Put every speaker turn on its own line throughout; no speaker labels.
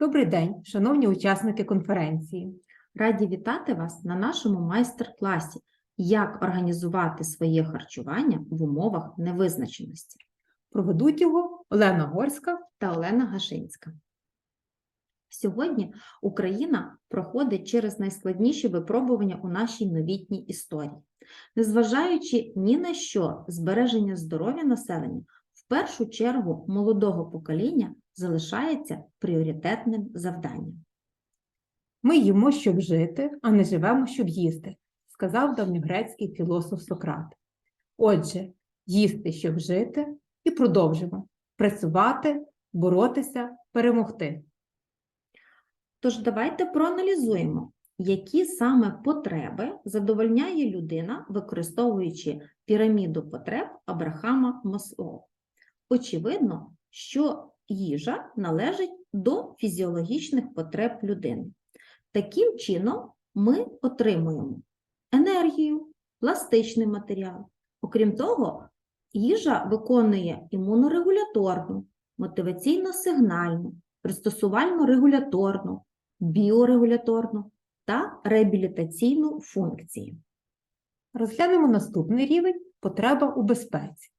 Добрий день, шановні учасники конференції.
Раді вітати вас на нашому майстер-класі Як організувати своє харчування в умовах невизначеності
Проведуть його Олена Горська.
та Олена Гашинська. Сьогодні Україна проходить через найскладніші випробування у нашій новітній історії. Незважаючи ні на що, збереження здоров'я населення в першу чергу молодого покоління залишається пріоритетним завданням.
Ми їмо, щоб жити, а не живемо, щоб їсти, сказав давньогрецький філософ Сократ. Отже, їсти, щоб жити, і продовжимо працювати, боротися, перемогти.
Тож давайте проаналізуємо, які саме потреби задовольняє людина, використовуючи піраміду потреб Абрахама Маслоу. Очевидно, що їжа належить до фізіологічних потреб людини. Таким чином, ми отримуємо енергію, пластичний матеріал. Окрім того, їжа виконує імунорегуляторну, мотиваційно-сигнальну, пристосувально-регуляторну, біорегуляторну та реабілітаційну функції.
Розглянемо наступний рівень потреба у безпеці.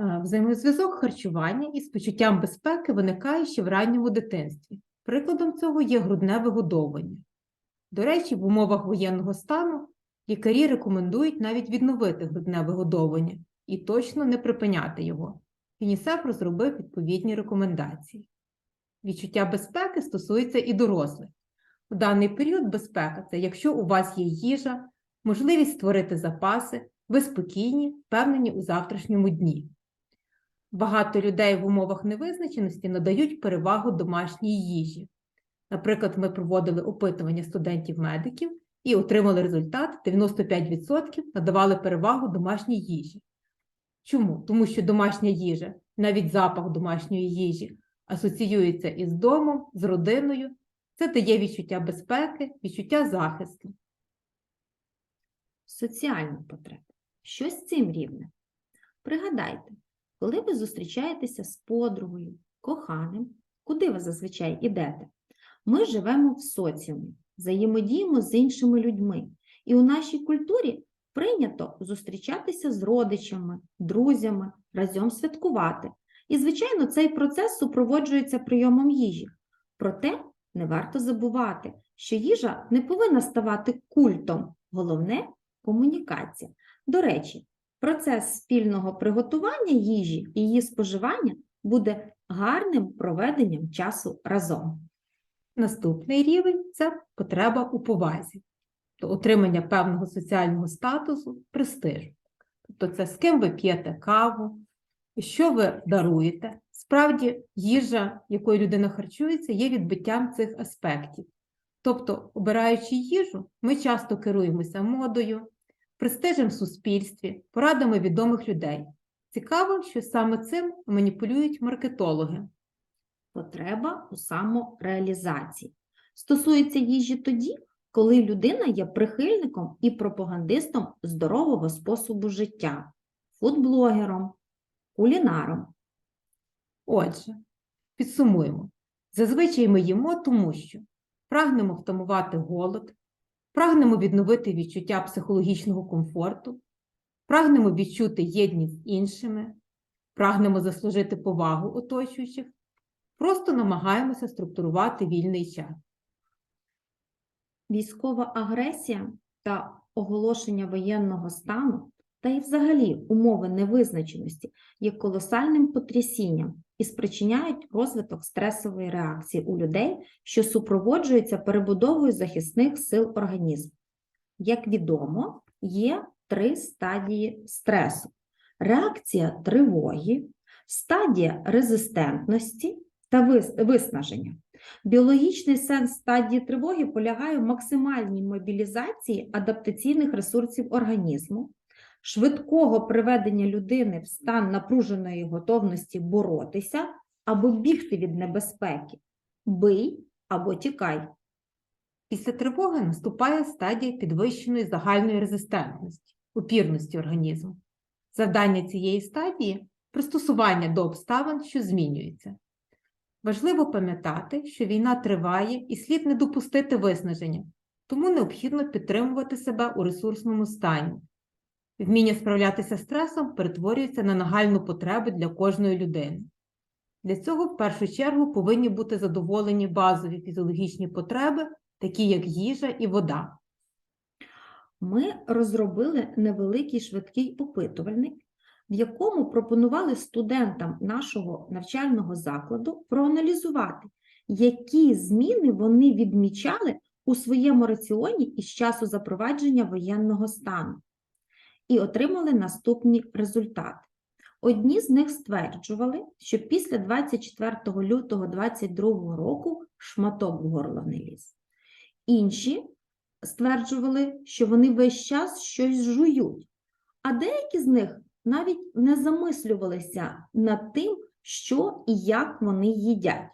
Е, Взаємозв'язок харчування із почуттям безпеки виникає ще в ранньому дитинстві. Прикладом цього є грудне вигодовування. До речі, в умовах воєнного стану лікарі рекомендують навіть відновити грудне вигодовування і точно не припиняти його. ЮНІСЕФ розробив відповідні рекомендації. Відчуття безпеки стосується і дорослих. У даний період безпека це якщо у вас є їжа, можливість створити запаси, ви спокійні, впевнені у завтрашньому дні. Багато людей в умовах невизначеності надають перевагу домашній їжі. Наприклад, ми проводили опитування студентів-медиків і отримали результат: 95% надавали перевагу домашній їжі. Чому? Тому що домашня їжа, навіть запах домашньої їжі, асоціюється із домом, з родиною. Це дає відчуття безпеки, відчуття захисту.
Соціальні потреби. Що з цим рівнем? Пригадайте, коли ви зустрічаєтеся з подругою, коханим, куди ви зазвичай ідете? Ми живемо в соціумі, взаємодіємо з іншими людьми. І у нашій культурі прийнято зустрічатися з родичами, друзями, разом святкувати. І, звичайно, цей процес супроводжується прийомом їжі. Проте не варто забувати, що їжа не повинна ставати культом. Головне комунікація. До речі, процес спільного приготування їжі і її споживання буде гарним проведенням часу разом.
Наступний рівень це потреба у повазі, то отримання певного соціального статусу, престижу. Тобто це з ким ви п'єте каву, що ви даруєте. Справді, їжа, якою людина харчується, є відбиттям цих аспектів. Тобто, обираючи їжу, ми часто керуємося модою, престижем в суспільстві, порадами відомих людей. Цікаво, що саме цим маніпулюють маркетологи.
Потреба у самореалізації. Стосується їжі тоді, коли людина є прихильником і пропагандистом здорового способу життя, фудблогером, кулінаром.
Отже, підсумуємо. Зазвичай ми їмо тому, що прагнемо втамувати голод, прагнемо відновити відчуття психологічного комфорту, прагнемо відчути єдність з іншими, прагнемо заслужити повагу оточуючих, просто намагаємося структурувати вільний час.
Військова агресія та оголошення воєнного стану та й взагалі умови невизначеності є колосальним потрясінням і спричиняють розвиток стресової реакції у людей, що супроводжується перебудовою захисних сил організму. Як відомо, є три стадії стресу: реакція тривоги, стадія резистентності та виснаження. Біологічний сенс стадії тривоги полягає в максимальній мобілізації адаптаційних ресурсів організму, швидкого приведення людини в стан напруженої готовності боротися або бігти від небезпеки, бий або тікай.
Після тривоги наступає стадія підвищеної загальної резистентності, упірності організму. Завдання цієї стадії пристосування до обставин, що змінюються. Важливо пам'ятати, що війна триває і слід не допустити виснаження, тому необхідно підтримувати себе у ресурсному стані. Вміння справлятися з стресом перетворюється на нагальну потребу для кожної людини. Для цього в першу чергу повинні бути задоволені базові фізіологічні потреби, такі як їжа і вода.
Ми розробили невеликий швидкий опитувальник, в якому пропонували студентам нашого навчального закладу проаналізувати, які зміни вони відмічали у своєму раціоні із часу запровадження воєнного стану, і отримали наступні результати. Одні з них стверджували, що після 24 лютого 2022 року шматок в горло не ліз. Інші стверджували, що вони весь час щось жують, а деякі з них навіть не замислювалися над тим, що і як вони їдять.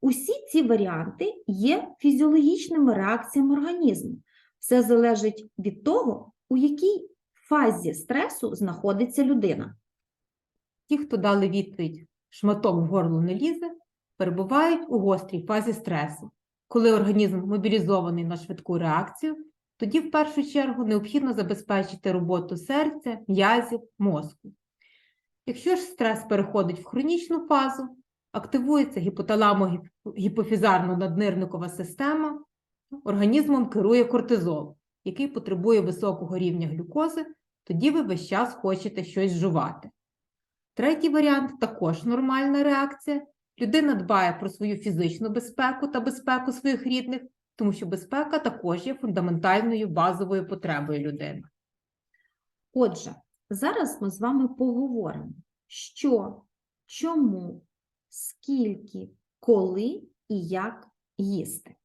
Усі ці варіанти є фізіологічними реакціями організму. Все залежить від того, у якій фазі стресу знаходиться людина.
Ті, хто дали відповідь шматок в горло не лізе, перебувають у гострій фазі стресу. Коли організм мобілізований на швидку реакцію, тоді в першу чергу необхідно забезпечити роботу серця, м'язів, мозку. Якщо ж стрес переходить в хронічну фазу, активується гіпоталамо-гіпофізарно-наднирникова система, організмом керує кортизол, який потребує високого рівня глюкози, тоді ви весь час хочете щось жувати. Третій варіант також нормальна реакція. Людина дбає про свою фізичну безпеку та безпеку своїх рідних, тому що безпека також є фундаментальною базовою потребою людини.
Отже, зараз ми з вами поговоримо, що, чому, скільки, коли і як їсти.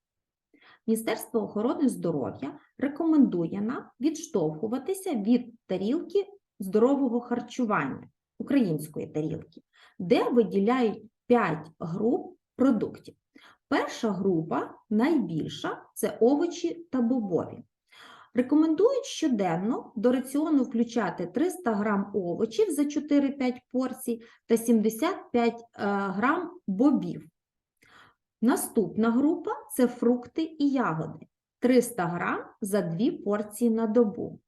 Міністерство охорони здоров'я рекомендує нам відштовхуватися від тарілки здорового харчування, української тарілки, де виділяють 5 груп продуктів. Перша група, найбільша, це овочі та бобові. Рекомендують щоденно до раціону включати 300 грам овочів за 4-5 порцій та 75 е, грам бобів. Наступна група це фрукти і ягоди 300 грам за 2 порції на добу.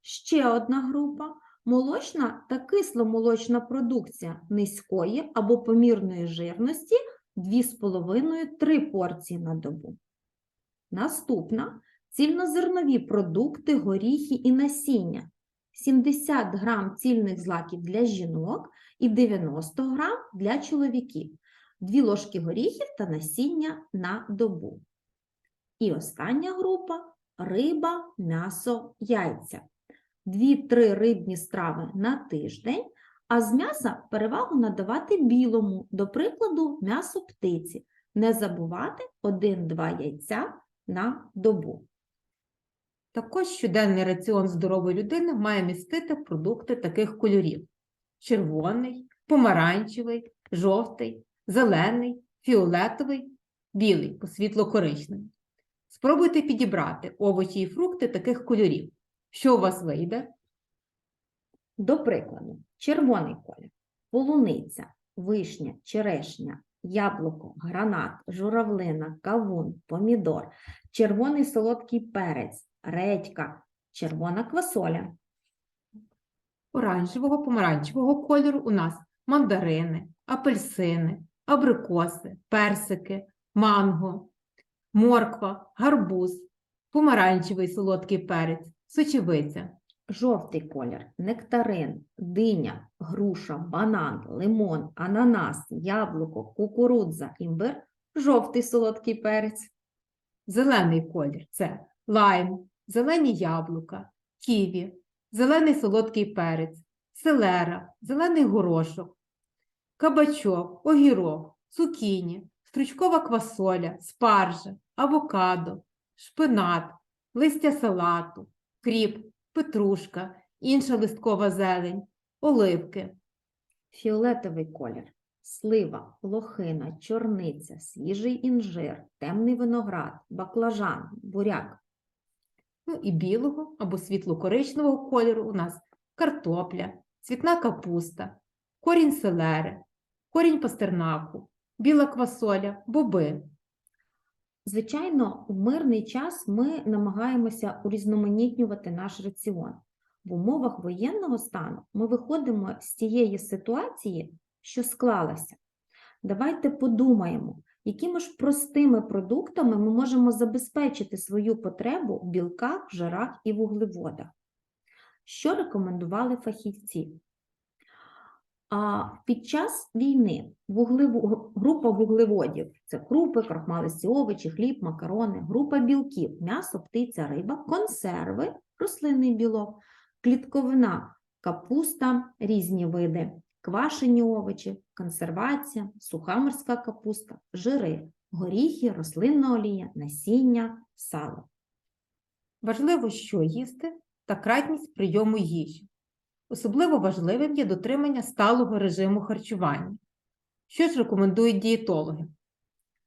Ще одна група молочна та кисломолочна продукція низької або помірної жирності 2,5-3 порції на добу. Наступна цільнозернові продукти, горіхи і насіння 70 грам цільних злаків для жінок і 90 грам для чоловіків, 2 ложки горіхів та насіння на добу. І остання група риба, м'ясо, яйця. 2-3 рибні страви на тиждень, а з м'яса перевагу надавати білому, до прикладу, м'ясо птиці. Не забувати 1-2 яйця на добу.
Також щоденний раціон здорової людини має містити продукти таких кольорів: червоний, помаранчевий, жовтий, зелений, фіолетовий, білий, світло-коричневий. Спробуйте підібрати овочі і фрукти таких кольорів. Що у вас вийде?
До прикладу, червоний колір, полуниця, вишня, черешня, яблуко, гранат, журавлина, кавун, помідор, червоний солодкий перець, редька, червона квасоля.
Оранжевого, помаранчевого кольору у нас мандарини, апельсини, абрикоси, персики, манго, морква, гарбуз, помаранчевий солодкий перець, сочевиця.
Жовтий колір, нектарин, диня, груша, банан, лимон, ананас, яблуко, кукурудза, імбир, жовтий солодкий перець.
Зелений колір це лайм, зелені яблука, ківі, зелений солодкий перець, селера, зелений горошок, кабачок, огірок, цукіні, стручкова квасоля, спаржа, авокадо, шпинат, листя салату, кріп, петрушка, інша листкова зелень, оливки.
Фіолетовий колір, слива, лохина, чорниця, свіжий інжир, темний виноград, баклажан, буряк.
Ну і білого або світло-коричневого кольору у нас картопля, цвітна капуста, корінь селери, корінь пастернаку, біла квасоля, боби.
Звичайно, в мирний час ми намагаємося урізноманітнювати наш раціон. В умовах воєнного стану ми виходимо з тієї ситуації, що склалася. Давайте подумаємо, якими ж простими продуктами ми можемо забезпечити свою потребу в білках, жирах і вуглеводах. Що рекомендували фахівці? А під час війни вуглеву- група вуглеводів це крупи, крахмалисті овочі, хліб, макарони, група білків, м'ясо, птиця, риба, консерви, рослинний білок, клітковина, капуста, різні види, квашені овочі, консервація, суха морська капуста, жири, горіхи, рослинна олія, насіння, сало.
Важливо, що їсти та кратність прийому їжі. Особливо важливим є дотримання сталого режиму харчування. Що ж рекомендують дієтологи?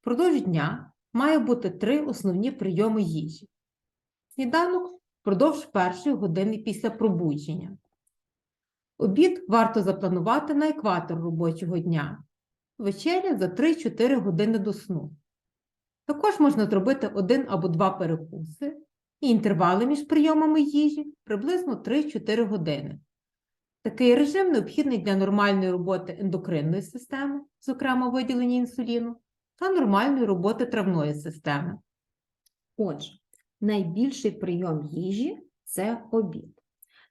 Впродовж дня має бути три основні прийоми їжі. Сніданок впродовж першої години після пробудження. Обід варто запланувати на екватор робочого дня. Вечеря за 3-4 години до сну. Також можна зробити один або два перекуси і інтервали між прийомами їжі приблизно 3-4 години. Такий режим необхідний для нормальної роботи ендокринної системи, зокрема виділення інсуліну, та нормальної роботи травної системи.
Отже, найбільший прийом їжі це обід.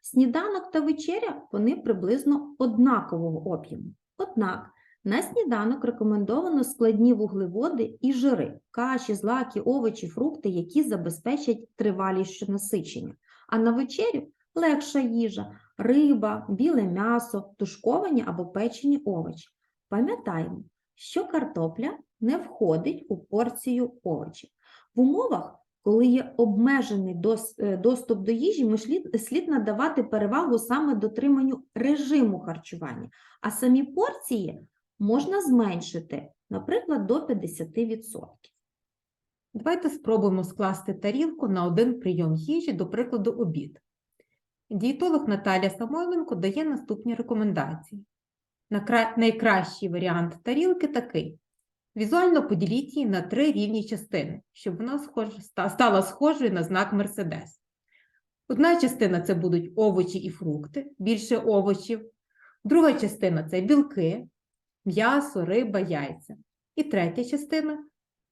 Сніданок та вечеря вони приблизно однакового об'єму. Однак на сніданок рекомендовано складні вуглеводи і жири, каші, злаки, овочі, фрукти, які забезпечать тривалість насичення. А на вечерю легша їжа, риба, біле м'ясо, тушковані або печені овочі. Пам'ятаємо, що картопля не входить у порцію овочів. В умовах, коли є обмежений е, доступ до їжі, ми слід надавати перевагу саме дотриманню режиму харчування, а самі порції можна зменшити, наприклад, до 50%.
Давайте спробуємо скласти тарілку на один прийом їжі, до прикладу, обід. Дієтолог Наталія Самойленко дає наступні рекомендації. Найкращий варіант тарілки такий. Візуально поділіть її на три рівні частини, щоб вона стала схожою на знак Мерседес. Одна частина це будуть овочі і фрукти, більше овочів. Друга частина це білки, м'ясо, риба, яйця. І третя частина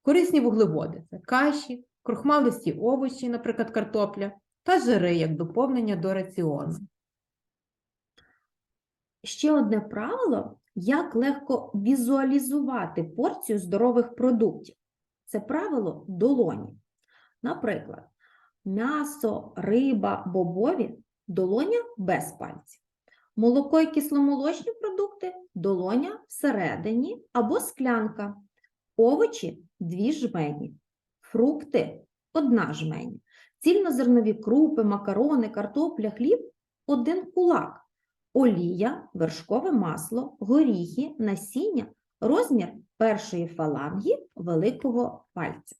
корисні вуглеводи це каші, крохмалисті овочі, наприклад, картопля, та жири як доповнення до раціону.
Ще одне правило, як легко візуалізувати порцію здорових продуктів. Це правило долоні. Наприклад, м'ясо, риба, бобові долоня без пальців. Молоко і кисломолочні продукти долоня всередині або склянка. Овочі дві жмені. Фрукти одна жмені. Цільнозернові крупи, макарони, картопля, хліб один кулак олія, вершкове масло, горіхи, насіння, розмір першої фаланги великого пальця.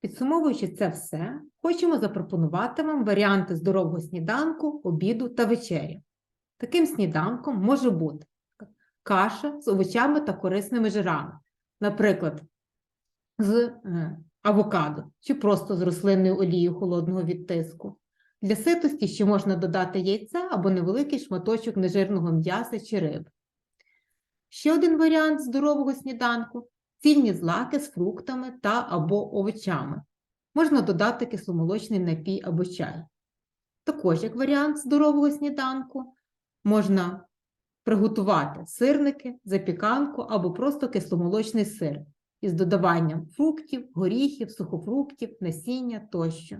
Підсумовуючи це все, хочемо запропонувати вам варіанти здорового сніданку, обіду та вечері. Таким сніданком може бути каша з овочами та корисними жирами, наприклад, з е, авокадо чи просто з рослинною олією холодного відтиску. Для ситості ще можна додати яйця або невеликий шматочок нежирного м'яса чи риби. Ще один варіант здорового сніданку цільні злаки з фруктами та або овочами. Можна додати кисломолочний напій або чай. Також, як варіант здорового сніданку, можна приготувати сирники, запіканку або просто кисломолочний сир із додаванням фруктів, горіхів, сухофруктів, насіння тощо.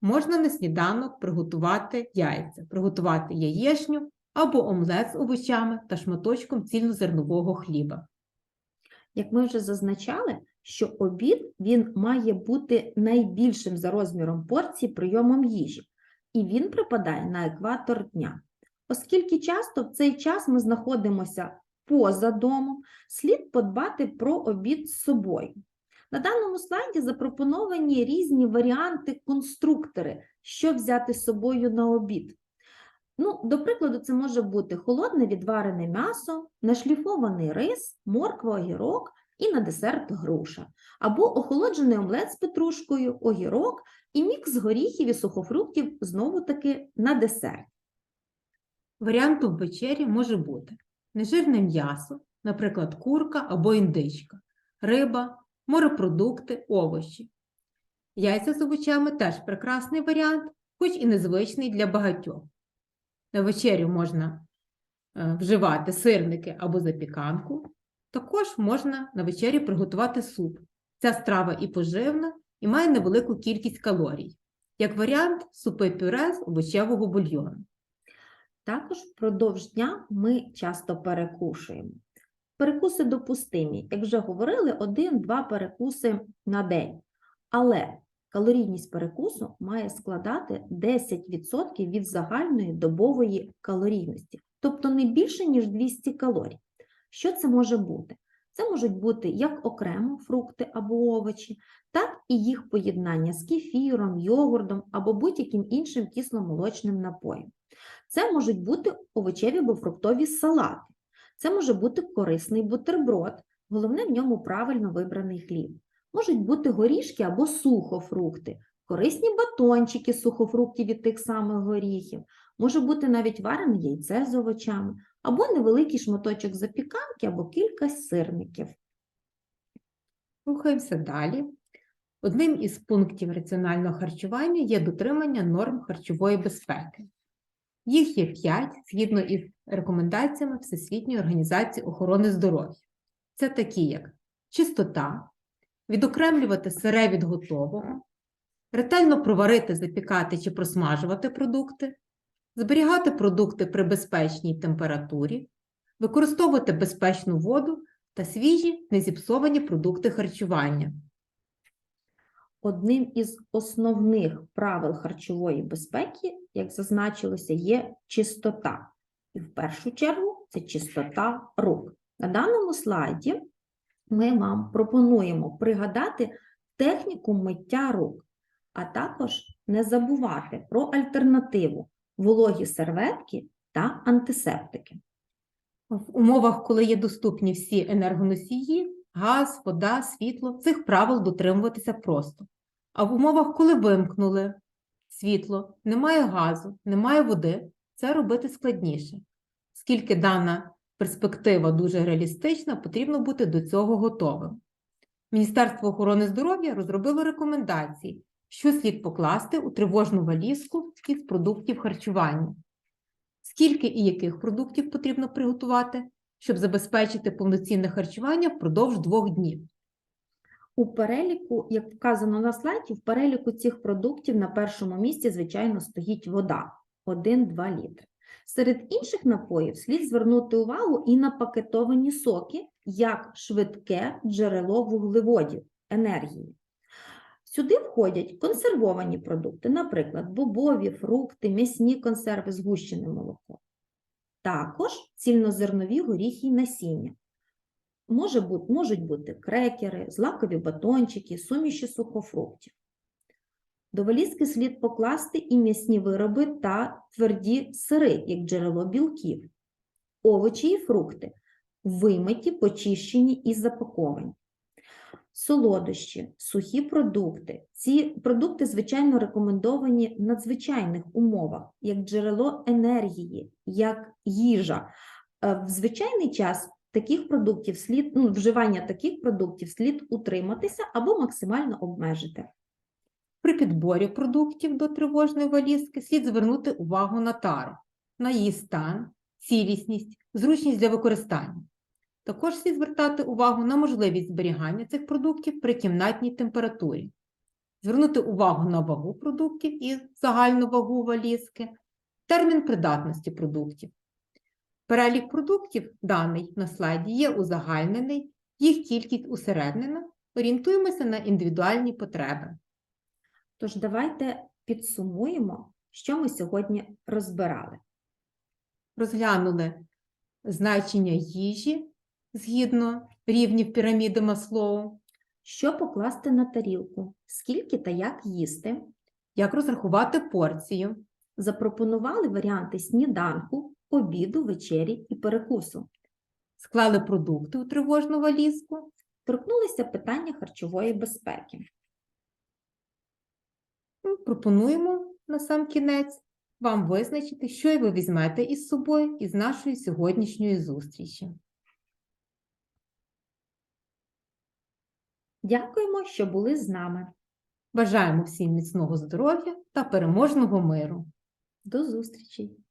Можна на сніданок приготувати яйця, приготувати яєчню або омлет з овочами та шматочком цільнозернового хліба.
Як ми вже зазначали, що обід він має бути найбільшим за розміром порції прийомом їжі, і він припадає на екватор дня. Оскільки часто в цей час ми знаходимося поза домом, слід подбати про обід з собою. На даному слайді запропоновані різні варіанти конструктори, що взяти з собою на обід. Ну, до прикладу, це може бути холодне відварене м'ясо, нашліфований рис, морква, огірок і на десерт груша, або охолоджений омлет з петрушкою, огірок і мікс горіхів і сухофруктів знову-таки на десерт.
Варіантом вечері може бути нежирне м'ясо, наприклад, курка або індичка, риба, морепродукти, овочі. Яйця з овочами теж прекрасний варіант, хоч і незвичний для багатьох. На вечерю можна е, вживати сирники або запіканку. Також можна на вечері приготувати суп. Ця страва і поживна, і має невелику кількість калорій. Як варіант, супи пюре з овочевого бульйону.
Також впродовж дня ми часто перекушуємо. Перекуси допустимі, як вже говорили, один-два перекуси на день. Але калорійність перекусу має складати 10% від загальної добової калорійності, тобто не більше, ніж 200 калорій. Що це може бути? Це можуть бути як окремо фрукти або овочі, так і їх поєднання з кефіром, йогуртом або будь-яким іншим кисломолочним напоєм. Це можуть бути овочеві або фруктові салати. Це може бути корисний бутерброд, головне в ньому правильно вибраний хліб. Можуть бути горішки або сухофрукти, корисні батончики сухофруктів від тих самих горіхів, може бути навіть варене яйце з овочами, або невеликий шматочок запіканки, або кілька сирників.
Рухаємося далі. Одним із пунктів раціонального харчування є дотримання норм харчової безпеки. Їх є 5 згідно із рекомендаціями Всесвітньої організації охорони здоров'я. Це такі, як чистота, відокремлювати сире від готового, ретельно проварити, запікати чи просмажувати продукти, зберігати продукти при безпечній температурі, використовувати безпечну воду та свіжі незіпсовані продукти харчування.
Одним із основних правил харчової безпеки, як зазначилося, є чистота. І в першу чергу це чистота рук. На даному слайді ми вам пропонуємо пригадати техніку миття рук, а також не забувати про альтернативу вологі серветки та антисептики.
В умовах, коли є доступні всі енергоносії, газ, вода, світло, цих правил дотримуватися просто. А в умовах, коли вимкнули світло, немає газу, немає води, це робити складніше. Оскільки дана перспектива дуже реалістична, потрібно бути до цього готовим. Міністерство охорони здоров'я розробило рекомендації, що слід покласти у тривожну валізку із продуктів харчування. Скільки і яких продуктів потрібно приготувати, щоб забезпечити повноцінне харчування впродовж двох днів.
У переліку, як вказано на слайді, в переліку цих продуктів на першому місці, звичайно, стоїть вода 1-2 літри. Серед інших напоїв слід звернути увагу і на пакетовані соки, як швидке джерело вуглеводів, енергії. Сюди входять консервовані продукти, наприклад, бобові, фрукти, м'ясні консерви, згущене молоко. Також цільнозернові горіхи і насіння. Може бути, можуть бути крекери, злакові батончики, суміші сухофруктів. До валізки слід покласти і м'ясні вироби та тверді сири, як джерело білків, овочі і фрукти, вимиті, почищені і запаковані. Солодощі, сухі продукти. Ці продукти, звичайно, рекомендовані в надзвичайних умовах, як джерело енергії, як їжа. Е, В звичайний час таких продуктів слід, ну, вживання таких продуктів слід утриматися або максимально обмежити.
При підборі продуктів до тривожної валізки слід звернути увагу на тару, на її стан, цілісність, зручність для використання. Також слід звертати увагу на можливість зберігання цих продуктів при кімнатній температурі, звернути увагу на вагу продуктів і загальну вагу валізки, термін придатності продуктів. Перелік продуктів, даний на слайді, є узагальнений, їх кількість усереднена, орієнтуємося на індивідуальні потреби.
Тож давайте підсумуємо, що ми сьогодні розбирали.
розглянули значення їжі згідно рівнів піраміди Маслоу,
Що покласти на тарілку, скільки та як їсти,
як розрахувати порцію,
запропонували варіанти сніданку, обіду, вечері і перекусу.
Склали продукти у тривожну валізку.
Торкнулися питання харчової безпеки.
Ну, Пропонуємо на сам кінець вам визначити, що ви візьмете із собою із нашої сьогоднішньої зустрічі.
Дякуємо, що були з нами.
Бажаємо всім міцного здоров'я та переможного миру!
До зустрічі!